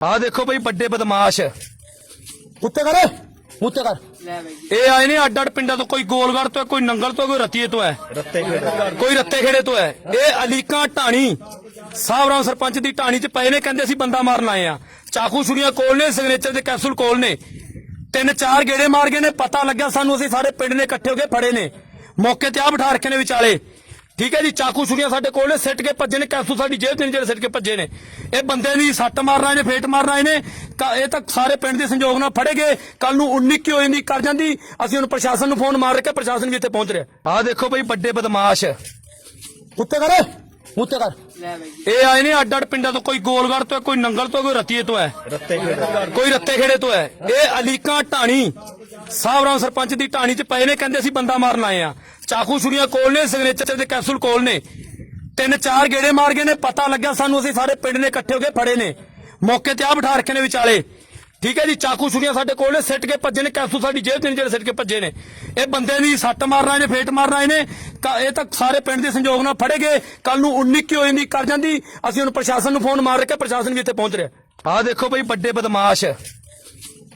ਆਹ ਦੇਖੋ ਬਈ ਵੱਡੇ ਬਦਮਾਸ਼। ਉੱਤੇ ਕਰ ਉੱਤੇ ਕਰ। ਲੈ ਬਾਈ ਇਹ ਆਏ ਨੇ ਅੱਡ ਅੱਡ ਪਿੰਡਾਂ ਤੋਂ ਕੋਈ ਗੋਲਗੜ ਤੋਂ ਹੈ, ਕੋਈ ਨੰਗਲ ਤੋਂ ਕੋਈ ਰਤੀਏ ਤੋਂ ਹੈ। ਕੋਈ ਰੱਤੇ ਖੇੜੇ ਤੋਂ ਹੈ। ਇਹ ਅਲੀਕਾ ਢਾਣੀ ਸਾਹਬਰਾਮ ਸਰਪੰਚ ਦੀ ਢਾਣੀ 'ਚ ਪਏ ਨੇ ਕਹਿੰਦੇ ਅਸੀਂ ਬੰਦਾ ਮਾਰਨ ਆਏ ਆ ਚਾਕੂ ਛੁਰੀਆਂ ਕੋਲ ਨੇ ਸਿਗਨੇਚਰ ਦੇ ਕੈਪਸੂਲ ਕੋਲ ਨੇ। ਤਿੰਨ ਚਾਰ ਗੇੜੇ ਮਾਰ ਗਏ ਨੇ ਪਤਾ ਲੱਗਿਆ ਸਾਨੂੰ ਅਸੀਂ ਸਾਰੇ ਪਿੰਡ ਨੇ ਇਕੱਠੇ ਹੋ ਕੇ ਫੜੇ ਨੇ। ਮੌਕੇ ਤੇ ਆ ਬਿਠਾ ਰੱਖੇ ਨੇ ਵਿਚਾਲੇ। ਠੀਕ ਹੈ ਜੀ ਚਾਕੂ ਛੁਰੀਆਂ ਸਾਡੇ ਕੋਲ ਨੇ ਸਿੱਟ ਕੇ ਭੱਜੇ ਨੇ ਕੈਪਸੂਲ ਸਾਡੀ ਜੇਬ ਦੇ ਨੇ ਜਿਹੜੇ ਸਿੱਟ ਕੇ ਭੱਜੇ ਨੇ। ਇਹ ਬੰਦੇ ਦੀ ਸੱਟ ਮਾਰ ਰਹੇ ਨੇ ਫੇਟ ਮਾਰ ਰਹੇ ਨੇ। ਕ- ਇਹ ਤਾਂ ਸਾਰੇ ਪਿੰਡ ਦੇ ਸੰਯੋਗ ਨਾਲ ਫੜੇ ਗਏ। ਕੱਲ ਨੂੰ 19 ਕੀ ਹੋ ਜਾਂਦੀ ਕਰ ਜਾਂਦੀ। ਅਸੀਂ ਹੁਣ ਪ੍ਰਸ਼ਾਸਨ ਨੂੰ ਫੋਨ ਮਾਰ ਕੇ ਪ੍ਰਸ਼ਾਸਨ ਵੀ ਇੱਥੇ ਪਹੁੰਚ ਰਿਹਾ। ਆਹ ਦੇਖੋ ਬਈ ਵੱਡੇ ਬਦਮਾਸ਼। ਉੱਤੇ ਕਰ ਉੱਤੇ ਕਰ। ਇਹ ਆਏ ਨੇ ਅੱਡ ਅੱਡ ਪਿੰਡਾਂ ਤੋਂ ਕੋਈ ਗੋਲਗੜ ਤੋਂ ਕੋਈ ਨੰਗਲ ਤੋਂ ਕੋਈ ਰਤੀਏ ਤੋਂ ਹੈ। ਕੋਈ ਰੱਤੇ ਖੇੜੇ ਤੋਂ ਹੈ। ਇਹ ਅਲੀਕਾ ਢਾਣੀ। ਸਾਹਬਰਾਮ ਸਰਪੰਚ ਦੀ ਢਾਣੀ 'ਚ ਪਏ ਨੇ, ਕਹਿੰਦੇ ਅਸੀਂ ਬੰਦਾ ਮਾਰਨ ਆਏ ਆ ਚਾਕੂ ਛੁਰੀਆਂ ਕੋਲ ਨੇ ਸਿਗਨੇਚਰ ਦੇ ਕੈਪਸੂਲ ਕੋਲ ਨੇ। ਤਿੰਨ ਚਾਰ ਗੇੜੇ ਮਾਰ ਗਏ ਨੇ, ਪਤਾ ਲੱਗਿਆ ਸਾਨੂੰ ਅਸੀਂ ਸਾਰੇ ਪਿੰਡ ਨੇ ਇਕੱਠੇ ਹੋ ਕੇ ਫੜੇ ਨੇ। ਮੌਕੇ ਤੇ ਆ ਬਿਠਾ ਰੱਖੇ ਨੇ ਵਿਚਾਲੇ। ਠੀਕ ਹੈ ਜੀ, ਚਾਕੂ ਛੁਰੀਆਂ ਸਾਡੇ ਕੋਲ ਨੇ, ਸਿੱਟ ਕੇ ਭੱਜੇ ਨੇ, ਕੈਪਸੂਲ ਸਾਡੀ ਜੇਬ ਦੇ ਜਿਹੜੇ ਸਿੱਟ ਕੇ ਭੱਜੇ ਨੇ। ਇਹ ਬੰਦੇ ਦੀ ਸੱਟ ਮਾਰ ਰਹੇ ਨੇ, ਫੇਟ ਮਾਰ ਰਹੇ ਨੇ। ਕ- ਇਹ ਤਾਂ ਸਾਰੇ ਪਿੰਡ ਦੇ ਸੰਯੋਗ ਨਾਲ ਫੜੇ ਗਏ। ਕੱਲ ਨੂੰ 19 ਕੀ ਇੰਨੀ ਕਰ ਜਾਂਦੀ? ਅਸੀਂ ਹੁਣ ਪ੍ਰਸ਼ਾਸਨ ਨੂੰ ਫੋਨ ਮਾਰ ਕੇ ਪ੍ਰਸ਼ਾਸਨ ਵੀ ਇੱਥੇ ਪਹੁੰਚ ਰਿਹਾ। ਆਹ ਦੇਖੋ ਬਈ, ਵੱਡੇ ਬਦਮਾਸ਼।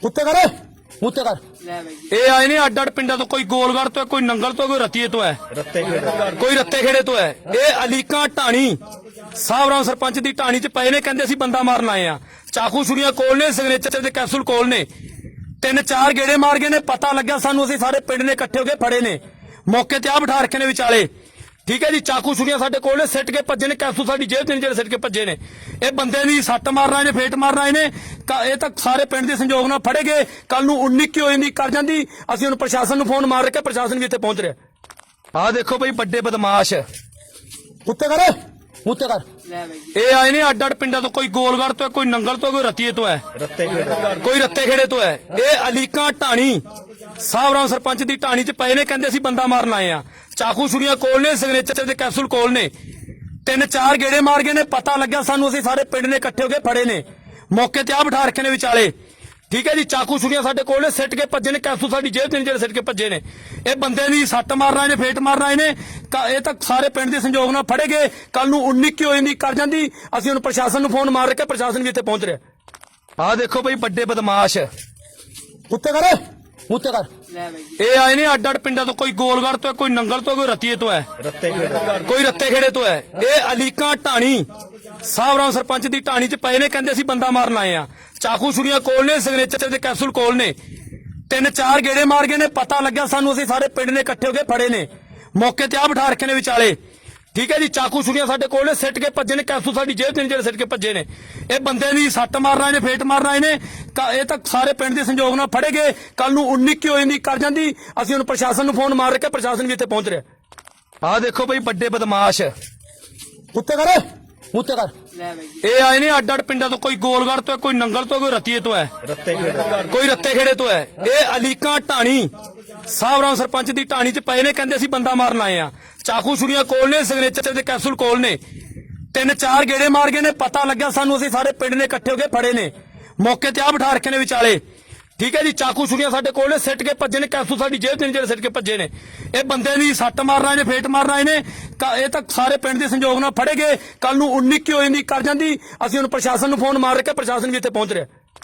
ਉੱਤੇ ਕਰ। ਉੱਤੇ ਕਰ। ਲੈ ਬਾਈ ਇਹ ਆਏ ਨੇ ਅੱਡ ਅੱਡ ਪਿੰਡਾਂ ਤੋਂ ਕੋਈ ਗੋਲਗੜ ਤੋਂ ਹੈ, ਕੋਈ ਨੰਗਲ ਤੋਂ ਕੋਈ ਰਤੀਏ ਤੋਂ ਹੈ। ਰੱਤੇ ਕੋਈ ਰੱਤੇ ਖੇੜੇ ਤੋਂ ਹੈ। ਇਹ ਅਲੀਕਾ ਢਾਣੀ ਸਾਹਬਰਾਮ ਸਰਪੰਚ ਦੀ ਢਾਣੀ 'ਚ ਪਏ ਨੇ ਕਹਿੰਦੇ ਅਸੀਂ ਬੰਦਾ ਮਾਰਨ ਆਏ ਆ ਚਾਕੂ ਛੁਰੀਆਂ ਕੋਲ ਨੇ ਸਿਗਨੇਚਰ ਦੇ ਕੈਪਸੂਲ ਕੋਲ ਨੇ। ਤਿੰਨ ਚਾਰ ਗੇੜੇ ਮਾਰ ਗਏ ਨੇ ਪਤਾ ਲੱਗਿਆ ਸਾਨੂੰ ਅਸੀਂ ਸਾਰੇ ਪਿੰਡ ਨੇ ਇਕੱਠੇ ਹੋ ਕੇ ਫੜੇ ਨੇ। ਮੌਕੇ ਤੇ ਆ ਬਿਠਾ ਰੱਖੇ ਨੇ ਵਿਚਾਲੇ। ਠੀਕ ਹੈ ਜੀ ਚਾਕੂ ਛੁਰੀਆਂ ਸਾਡੇ ਕੋਲ ਨੇ ਸਿੱਟ ਕੇ ਭੱਜੇ ਨੇ ਕੈਪਸੂਲ ਸਾਡੀ ਜੇਬ ਦੇ ਜਿਹੜੇ ਸਿੱਟ ਕੇ ਭੱਜੇ ਨੇ। ਇਹ ਬੰਦੇ ਦੀ ਸੱਟ ਮਾਰ ਰਹੇ ਨੇ ਫੇਟ ਮਾਰ ਰਹੇ ਨੇ। ਕ- ਇਹ ਤਾਂ ਸਾਰੇ ਪਿੰਡ ਦੇ ਸੰਯੋਗ ਨਾਲ ਫੜੇ ਗਏ। ਕੱਲ ਨੂੰ 19 ਕੀ ਹੋ ਜਾਂਦੀ ਕਰ ਜਾਂਦੀ? ਅਸੀਂ ਹੁਣ ਪ੍ਰਸ਼ਾਸਨ ਨੂੰ ਫੋਨ ਮਾਰ ਕੇ ਪ੍ਰਸ਼ਾਸਨ ਵੀ ਇੱਥੇ ਪਹੁੰਚ ਰਿਹਾ। ਆਹ ਦੇਖੋ ਬਈ ਵੱਡੇ ਬਦਮਾਸ਼। ਉੱਤੇ ਕਰ ਉੱਤੇ ਕਰ। ਇਹ ਆਏ ਨੇ ਅੱਡ ਅੱਡ ਪਿੰਡਾਂ ਤੋਂ ਕੋਈ ਗੋਲਗੜ ਤੋਂ ਕੋਈ ਨੰਗਲ ਤੋਂ ਕੋਈ ਰਤੀਏ ਤੋਂ ਹੈ। ਕੋਈ ਰੱਤੇ ਖੇੜੇ ਤੋਂ ਹੈ। ਇਹ ਅਲੀਕਾ ਢਾਣੀ। ਸਾਹਬਰਾਮ ਸਰਪੰਚ ਦੀ ਟਾਣੀ 'ਚ ਪਏ ਨੇ, ਕਹਿੰਦੇ ਅਸੀਂ ਬੰਦਾ ਮਾਰਨ ਆਏ ਆ। ਚਾਕੂ ਛੁਰੀਆਂ ਕੋਲ ਨੇ ਸਿਗਨੇਚਰ ਦੇ ਕੈਪਸੂਲ ਕੋਲ ਨੇ। ਤਿੰਨ ਚਾਰ ਗੇੜੇ ਮਾਰ ਗਏ ਨੇ, ਪਤਾ ਲੱਗਿਆ ਸਾਨੂੰ ਅਸੀਂ ਸਾਰੇ ਪਿੰਡ ਨੇ ਇਕੱਠੇ ਹੋ ਕੇ ਫੜੇ ਨੇ। ਮੌਕੇ ਤੇ ਆ ਬਿਠਾ ਰੱਖੇ ਨੇ ਵਿਚਾਲੇ। ਠੀਕ ਹੈ ਜੀ, ਚਾਕੂ ਛੁਰੀਆਂ ਸਾਡੇ ਕੋਲ ਨੇ, ਸਿੱਟ ਕੇ ਭੱਜੇ ਨੇ ਕੈਸੂ ਸਾਡੀ ਜੇਬ ਦੇ ਜਿਹੜੇ ਸਿੱਟ ਕੇ ਭੱਜੇ ਨੇ। ਇਹ ਬੰਦੇ ਦੀ ਸੱਟ ਮਾਰ ਰਹੇ ਨੇ, ਫੇਟ ਮਾਰ ਰਹੇ ਨੇ। ਕ- ਇਹ ਤਾਂ ਸਾਰੇ ਪਿੰਡ ਦੇ ਸੰਯੋਗ ਨਾਲ ਫੜੇ ਗਏ। ਕੱਲ ਨੂੰ 19 ਕੀ ਹੋ ਜਾਂਦੀ ਕਰ ਜਾਂਦੀ। ਅਸੀਂ ਹੁਣ ਪ੍ਰਸ਼ਾਸਨ ਨੂੰ ਫੋਨ ਮਾਰ ਕੇ ਪ੍ਰਸ਼ਾਸਨ ਵੀ ਇੱਥੇ ਪਹੁੰਚ ਰਿਹਾ। ਆਹ ਦੇਖੋ ਬਈ ਵੱਡੇ ਬਦਮਾਸ਼। ਕੁੱਤੇ ਕਰ ਉੱਤੇ ਕਰ। ਲੈ ਬਾਈ ਇਹ ਆਏ ਨੇ ਅੱਡ ਅੱਡ ਪਿੰਡਾਂ ਤੋਂ ਕੋਈ ਗੋਲਗੜ ਤੋਂ ਹੈ, ਕੋਈ ਨੰਗਲ ਤੋਂ ਕੋਈ ਰਤੀਏ ਤੋਂ ਹੈ। ਕੋਈ ਰੱਤੇ ਖੇੜੇ ਤੋਂ ਹੈ। ਇਹ ਅਲੀਕਾ ਢਾਣੀ ਸਾਹਬਰਾਮ ਸਰਪੰਚ ਦੀ ਢਾਣੀ 'ਚ ਪਏ ਨੇ ਕਹਿੰਦੇ ਅਸੀਂ ਬੰਦਾ ਮਾਰਨ ਆਏ ਆ ਚਾਕੂ ਛੁਰੀਆਂ ਕੋਲ ਨੇ ਸਿਗਨੇਚਰ ਦੇ ਕੈਪਸੂਲ ਕੋਲ ਨੇ। ਤਿੰਨ ਚਾਰ ਗੇੜੇ ਮਾਰ ਗਏ ਨੇ ਪਤਾ ਲੱਗਿਆ ਸਾਨੂੰ ਅਸੀਂ ਸਾਰੇ ਪਿੰਡ ਨੇ ਇਕੱਠੇ ਹੋ ਕੇ ਫੜੇ ਨੇ। ਮੌਕੇ ਤੇ ਆ ਬਿਠਾ ਰੱਖੇ ਨੇ ਵਿਚਾਲੇ। ਠੀਕ ਹੈ ਜੀ ਚਾਕੂ ਛੁਰੀਆਂ ਸਾਡੇ ਕੋਲ ਨੇ ਸਿੱਟ ਕੇ ਭੱਜੇ ਨੇ ਕੈਪਸੂਲ ਸਾਡੀ ਜੇਬ ਨੇ ਜਿਹੜੇ ਸਿੱਟ ਕੇ ਭੱਜੇ ਨੇ। ਇਹ ਬੰਦੇ ਦੀ ਸੱਟ ਮਾਰ ਰਹੇ ਨੇ ਫੇਟ ਮਾਰ ਰਹੇ ਨੇ। ਕ- ਇਹ ਤਾਂ ਸਾਰੇ ਪਿੰਡ ਦੇ ਸੰਯੋਗ ਨਾਲ ਫੜੇ ਗਏ। ਕੱਲ ਨੂੰ 19 ਕੀ ਹੋ ਜਾਂਦੀ ਕਰ ਜਾਂਦੀ? ਅਸੀਂ ਹੁਣ ਪ੍ਰਸ਼ਾਸਨ ਨੂੰ ਫੋਨ ਮਾਰ ਕੇ ਪ੍ਰਸ਼ਾਸਨ ਵੀ ਇੱਥੇ ਪਹੁੰਚ ਰਿਹਾ। ਆਹ ਦੇਖੋ ਬਈ ਵੱਡੇ ਬਦਮਾਸ਼। ਉੱਤੇ ਕਰ ਉੱਤੇ ਕਰ। ਇਹ ਆਏ ਨੇ ਅੱਡ ਅੱਡ ਪਿੰਡਾਂ ਤੋਂ ਕੋਈ ਗੋਲਗੜ ਤੋਂ ਕੋਈ ਨੰਗਲ ਤੋਂ ਕੋਈ ਰਤੀਏ ਤੋਂ ਹੈ। ਕੋਈ ਰੱਤੇ ਖੇੜੇ ਤੋਂ ਹੈ। ਇਹ ਅਲੀਕਾ ਢਾਣੀ। ਸਾਹਬਰਾਮ ਸਰਪੰਚ ਦੀ ਢਾਣੀ 'ਚ ਪਏ ਨੇ, ਕਹਿੰਦੇ ਅਸੀਂ ਬੰਦਾ ਮਾਰਨ ਆਏ ਆ। ਚਾਕੂ ਛੁਰੀਆਂ ਕੋਲ ਨੇ ਸਿਗਨੇਚਰ ਦੇ ਕੈਪਸੂਲ ਕੋਲ ਨੇ। ਤਿੰਨ ਚਾਰ ਗੇੜੇ ਮਾਰ ਗਏ ਨੇ, ਪਤਾ ਲੱਗਿਆ ਸਾਨੂੰ ਅਸੀਂ ਸਾਰੇ ਪਿੰਡ ਨੇ ਇਕੱਠੇ ਹੋ ਕੇ ਫੜੇ ਨੇ। ਮੌਕੇ ਤੇ ਆ ਬਿਠਾ ਰੱਖੇ ਨੇ ਵਿਚਾਲੇ। ਠੀਕ ਹੈ ਜੀ, ਚਾਕੂ ਛੁਰੀਆਂ ਸਾਡੇ ਕੋਲ ਨੇ, ਸਿੱਟ ਕੇ ਭੱਜੇ ਨੇ ਕੈਪਸੂਲ ਸਾਡੀ ਜੇਬ ਦੇ ਜਿਹੜੇ ਸਿੱਟ ਕੇ ਭੱਜੇ ਨੇ। ਇਹ ਬੰਦੇ ਦੀ ਸੱਟ ਮਾਰ ਰਹੇ ਨੇ, ਫੇਟ ਮਾਰ ਰਹੇ ਨੇ। ਕ- ਇਹ ਤਾਂ ਸਾਰੇ ਪਿੰਡ ਦੇ ਸੰਯੋਗ ਨਾਲ ਫੜੇ ਗਏ। ਕੱਲ ਨੂੰ 19 ਕੀ ਹੋ ਜਾਂਦੀ, ਕਰ ਜਾਂਦੀ। ਅਸੀਂ ਹੁਣ ਪ੍ਰਸ਼ਾਸਨ ਨੂੰ ਫੋਨ ਮਾਰ ਕੇ ਪ੍ਰਸ਼ਾਸਨ ਵੀ ਇੱਥੇ ਪਹੁੰਚ ਰਿਹਾ।